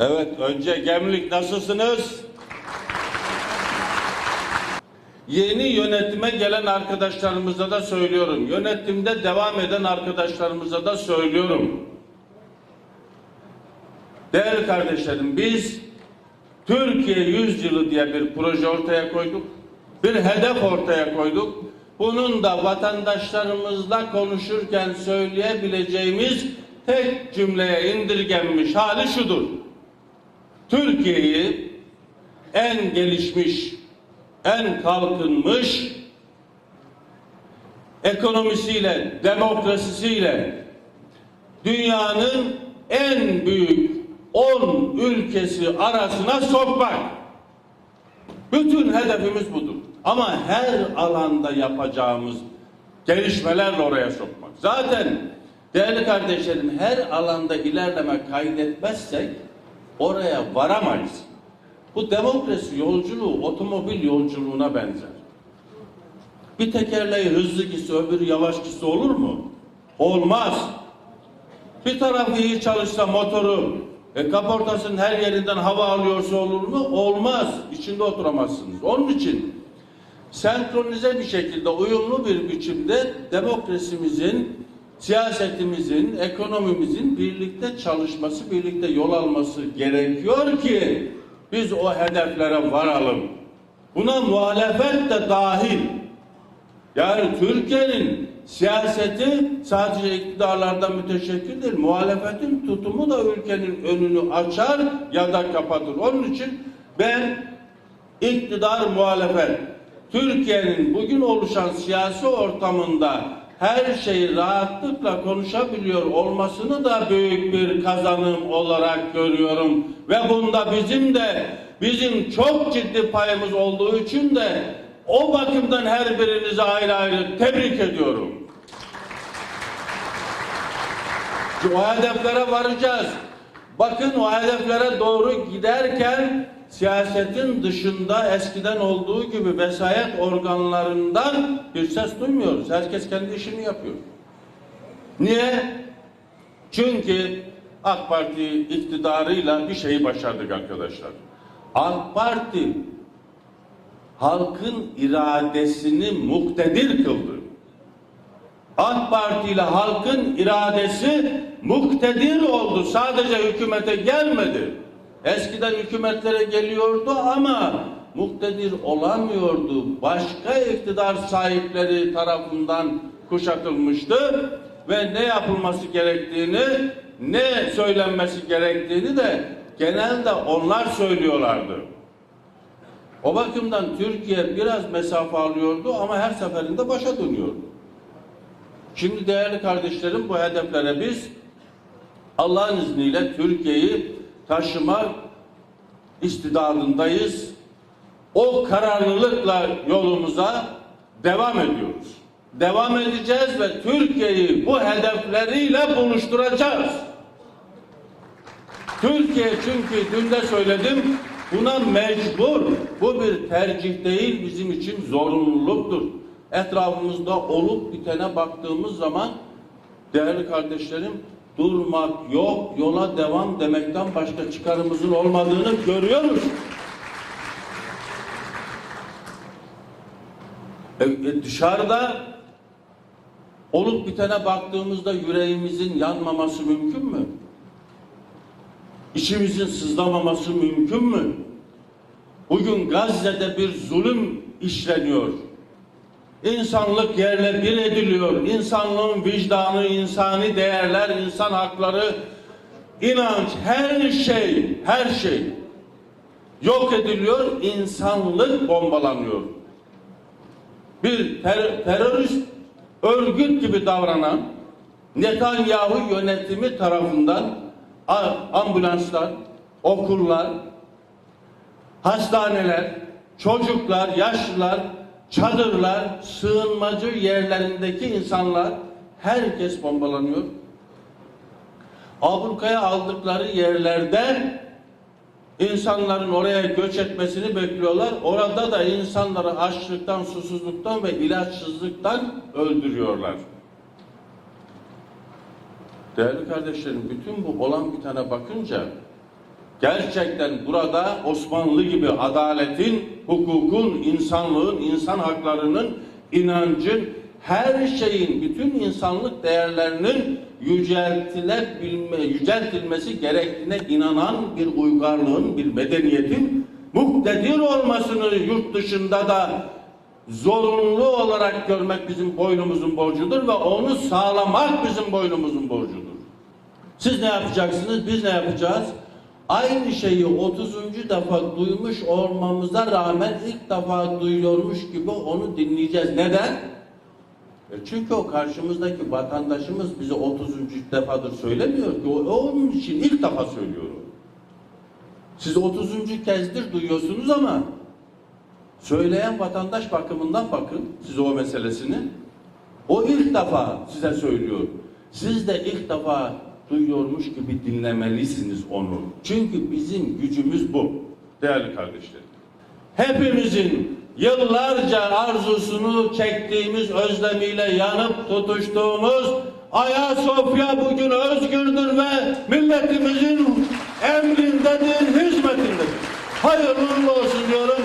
Evet, önce Gemlik nasılsınız? Yeni yönetime gelen arkadaşlarımıza da söylüyorum. Yönetimde devam eden arkadaşlarımıza da söylüyorum. Değerli kardeşlerim, biz Türkiye Yüzyılı diye bir proje ortaya koyduk. Bir hedef ortaya koyduk. Bunun da vatandaşlarımızla konuşurken söyleyebileceğimiz tek cümleye indirgenmiş hali şudur. Türkiye'yi en gelişmiş, en kalkınmış ekonomisiyle, demokrasisiyle dünyanın en büyük 10 ülkesi arasına sokmak. Bütün hedefimiz budur. Ama her alanda yapacağımız gelişmelerle oraya sokmak. Zaten değerli kardeşlerim her alanda ilerleme kaydetmezsek oraya varamayız. Bu demokrasi yolculuğu otomobil yolculuğuna benzer. Bir tekerleği hızlı gitse öbürü yavaş gitse olur mu? Olmaz. Bir tarafı iyi çalışsa motoru, e, kaportasının her yerinden hava alıyorsa olur mu? Olmaz. İçinde oturamazsınız. Onun için senkronize bir şekilde, uyumlu bir biçimde demokrasimizin, siyasetimizin, ekonomimizin birlikte çalışması, birlikte yol alması gerekiyor ki biz o hedeflere varalım. Buna muhalefet de dahil. Yani Türkiye'nin siyaseti sadece iktidarlardan müteşekkil değil. Muhalefetin tutumu da ülkenin önünü açar ya da kapatır. Onun için ben iktidar muhalefet Türkiye'nin bugün oluşan siyasi ortamında her şeyi rahatlıkla konuşabiliyor olmasını da büyük bir kazanım olarak görüyorum. Ve bunda bizim de bizim çok ciddi payımız olduğu için de o bakımdan her birinizi ayrı ayrı tebrik ediyorum. O hedeflere varacağız. Bakın o hedeflere doğru giderken siyasetin dışında eskiden olduğu gibi vesayet organlarından bir ses duymuyoruz. Herkes kendi işini yapıyor. Niye? Çünkü AK Parti iktidarıyla bir şeyi başardık arkadaşlar. AK Parti halkın iradesini muktedir kıldı. AK Parti ile halkın iradesi muktedir oldu. Sadece hükümete gelmedi. Eskiden hükümetlere geliyordu ama muktedir olamıyordu. Başka iktidar sahipleri tarafından kuşatılmıştı ve ne yapılması gerektiğini, ne söylenmesi gerektiğini de genelde onlar söylüyorlardı. O bakımdan Türkiye biraz mesafe alıyordu ama her seferinde başa dönüyordu. Şimdi değerli kardeşlerim bu hedeflere biz Allah'ın izniyle Türkiye'yi taşıma istidadındayız. O kararlılıkla yolumuza devam ediyoruz. Devam edeceğiz ve Türkiye'yi bu hedefleriyle buluşturacağız. Türkiye çünkü dün de söyledim buna mecbur. Bu bir tercih değil bizim için zorunluluktur. Etrafımızda olup bitene baktığımız zaman değerli kardeşlerim durmak yok, yola devam demekten başka çıkarımızın olmadığını görüyoruz. E, e, dışarıda olup bitene baktığımızda yüreğimizin yanmaması mümkün mü? İçimizin sızlamaması mümkün mü? Bugün Gazze'de bir zulüm işleniyor. İnsanlık yerle bir ediliyor. İnsanlığın vicdanı, insani değerler, insan hakları, inanç, her şey, her şey yok ediliyor. İnsanlık bombalanıyor. Bir ter terörist örgüt gibi davranan Netanyahu yönetimi tarafından ambulanslar, okullar, hastaneler, çocuklar, yaşlılar, çadırlar, sığınmacı yerlerindeki insanlar herkes bombalanıyor. Ablukaya aldıkları yerlerde insanların oraya göç etmesini bekliyorlar. Orada da insanları açlıktan, susuzluktan ve ilaçsızlıktan öldürüyorlar. Değerli kardeşlerim, bütün bu olan bitene bakınca Gerçekten burada Osmanlı gibi adaletin, hukukun, insanlığın, insan haklarının, inancın, her şeyin, bütün insanlık değerlerinin yüceltilebilme, yüceltilmesi gerektiğine inanan bir uygarlığın, bir medeniyetin muktedir olmasını yurt dışında da zorunlu olarak görmek bizim boynumuzun borcudur ve onu sağlamak bizim boynumuzun borcudur. Siz ne yapacaksınız? Biz ne yapacağız? Aynı şeyi 30. defa duymuş olmamıza rağmen ilk defa duyuyormuş gibi onu dinleyeceğiz. Neden? E çünkü o karşımızdaki vatandaşımız bize 30. defadır söylemiyor ki. O, onun için ilk defa söylüyorum. Siz 30. kezdir duyuyorsunuz ama söyleyen vatandaş bakımından bakın size o meselesini. O ilk defa size söylüyor. Siz de ilk defa duyuyormuş gibi dinlemelisiniz onu. Çünkü bizim gücümüz bu değerli kardeşlerim. Hepimizin yıllarca arzusunu çektiğimiz özlemiyle yanıp tutuştuğumuz Ayasofya bugün özgürdür ve milletimizin emrindedir, hizmetindedir. Hayırlı olsun diyorum.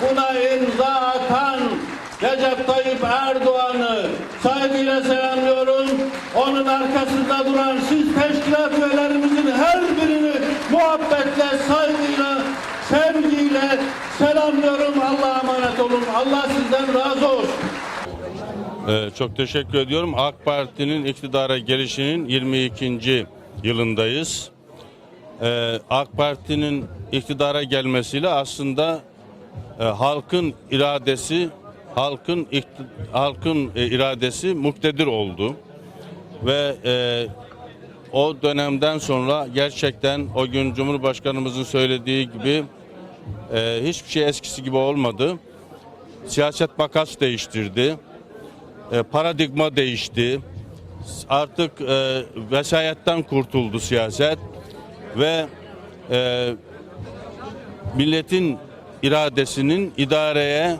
Buna imza atan Recep Tayyip Erdoğan'ı saygıyla selamlıyorum. Onun arkasında duran siz teşkilat üyelerimizin her birini muhabbetle, saygıyla, sevgiyle selamlıyorum. Allah'a emanet olun. Allah sizden razı olsun. Ee, çok teşekkür ediyorum. AK Parti'nin iktidara gelişinin 22. yılındayız. Ee, AK Parti'nin iktidara gelmesiyle aslında e, halkın iradesi halkın halkın e, iradesi muktedir oldu ve e, o dönemden sonra gerçekten o gün Cumhurbaşkanımızın söylediği gibi e, hiçbir şey eskisi gibi olmadı. Siyaset makas değiştirdi e, paradigma değişti. Artık e, vesayetten kurtuldu siyaset ve e, milletin iradesinin idareye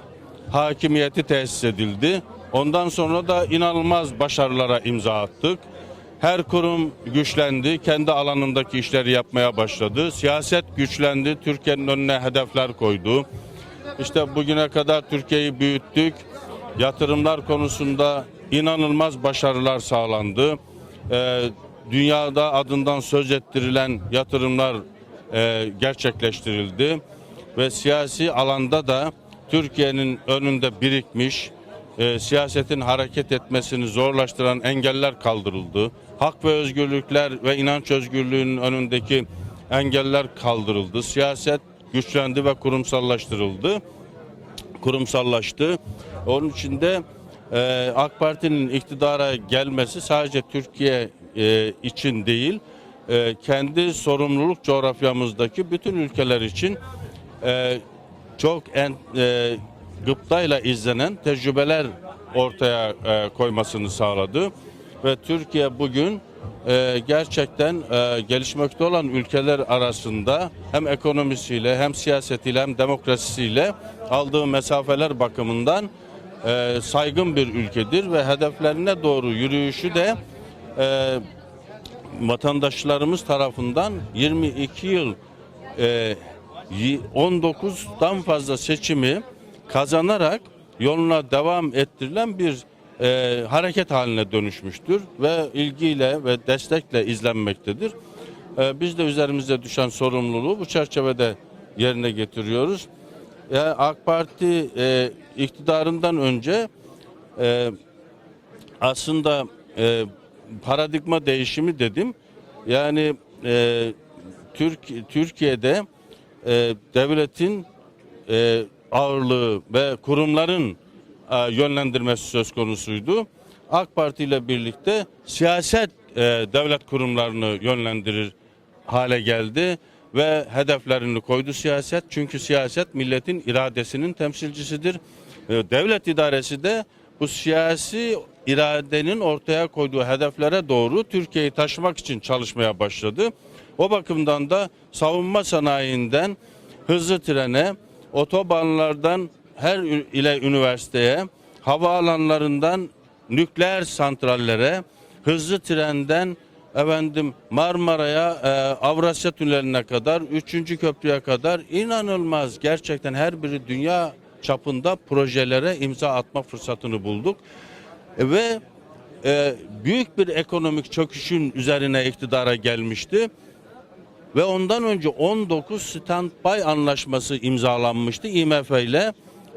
hakimiyeti tesis edildi. Ondan sonra da inanılmaz başarılara imza attık. Her kurum güçlendi, kendi alanındaki işleri yapmaya başladı. Siyaset güçlendi, Türkiye'nin önüne hedefler koydu. İşte bugüne kadar Türkiye'yi büyüttük. Yatırımlar konusunda inanılmaz başarılar sağlandı. Ee, dünyada adından söz ettirilen yatırımlar e, gerçekleştirildi ve siyasi alanda da Türkiye'nin önünde birikmiş e, siyasetin hareket etmesini zorlaştıran engeller kaldırıldı. Hak ve özgürlükler ve inanç özgürlüğünün önündeki engeller kaldırıldı. Siyaset güçlendi ve kurumsallaştırıldı kurumsallaştı. Onun için de e, AK Parti'nin iktidara gelmesi sadece Türkiye e, için değil, e, kendi sorumluluk coğrafyamızdaki bütün ülkeler için e, çok en, e, gıptayla izlenen tecrübeler ortaya e, koymasını sağladı. Ve Türkiye bugün e, gerçekten e, gelişmekte olan ülkeler arasında hem ekonomisiyle hem siyasetiyle hem demokrasisiyle aldığı mesafeler bakımından e, saygın bir ülkedir ve hedeflerine doğru yürüyüşü de e, vatandaşlarımız tarafından 22 yıl e, 19'dan fazla seçimi kazanarak yoluna devam ettirilen bir e, hareket haline dönüşmüştür ve ilgiyle ve destekle izlenmektedir. E, biz de üzerimize düşen sorumluluğu bu çerçevede yerine getiriyoruz. Yani AK Parti e, iktidarından önce e, aslında e, paradigma değişimi dedim. Yani e, Türk Türkiye'de e, devletin e, ağırlığı ve kurumların e, yönlendirmesi söz konusuydu. AK Parti ile birlikte siyaset e, devlet kurumlarını yönlendirir hale geldi ve hedeflerini koydu siyaset. Çünkü siyaset milletin iradesinin temsilcisidir. E, devlet idaresi de bu siyasi iradenin ortaya koyduğu hedeflere doğru Türkiye'yi taşımak için çalışmaya başladı. O bakımdan da savunma sanayinden hızlı trene, otobanlardan her ile üniversiteye, havaalanlarından nükleer santrallere, hızlı trenden efendim Marmara'ya, e, Avrasya Tüneli'ne kadar, 3. köprüye kadar inanılmaz gerçekten her biri dünya çapında projelere imza atma fırsatını bulduk. E, ve e, büyük bir ekonomik çöküşün üzerine iktidara gelmişti. Ve ondan önce 19 standby anlaşması imzalanmıştı IMF ile.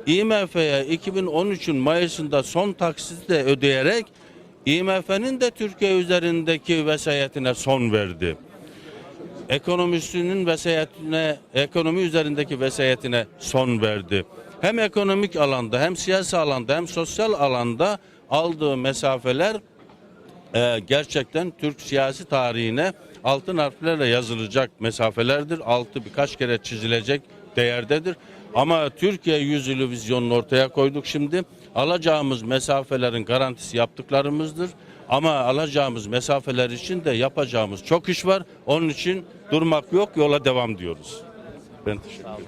IMF'ye 2013'ün Mayıs'ında son taksiti de ödeyerek IMF'nin de Türkiye üzerindeki vesayetine son verdi. Ekonomisinin vesayetine, ekonomi üzerindeki vesayetine son verdi. Hem ekonomik alanda hem siyasi alanda hem sosyal alanda aldığı mesafeler e, gerçekten Türk siyasi tarihine altın harflerle yazılacak mesafelerdir. Altı birkaç kere çizilecek değerdedir. Ama Türkiye yüzyılı vizyonunu ortaya koyduk şimdi. Alacağımız mesafelerin garantisi yaptıklarımızdır. Ama alacağımız mesafeler için de yapacağımız çok iş var. Onun için durmak yok, yola devam diyoruz. Ben teşekkür ederim.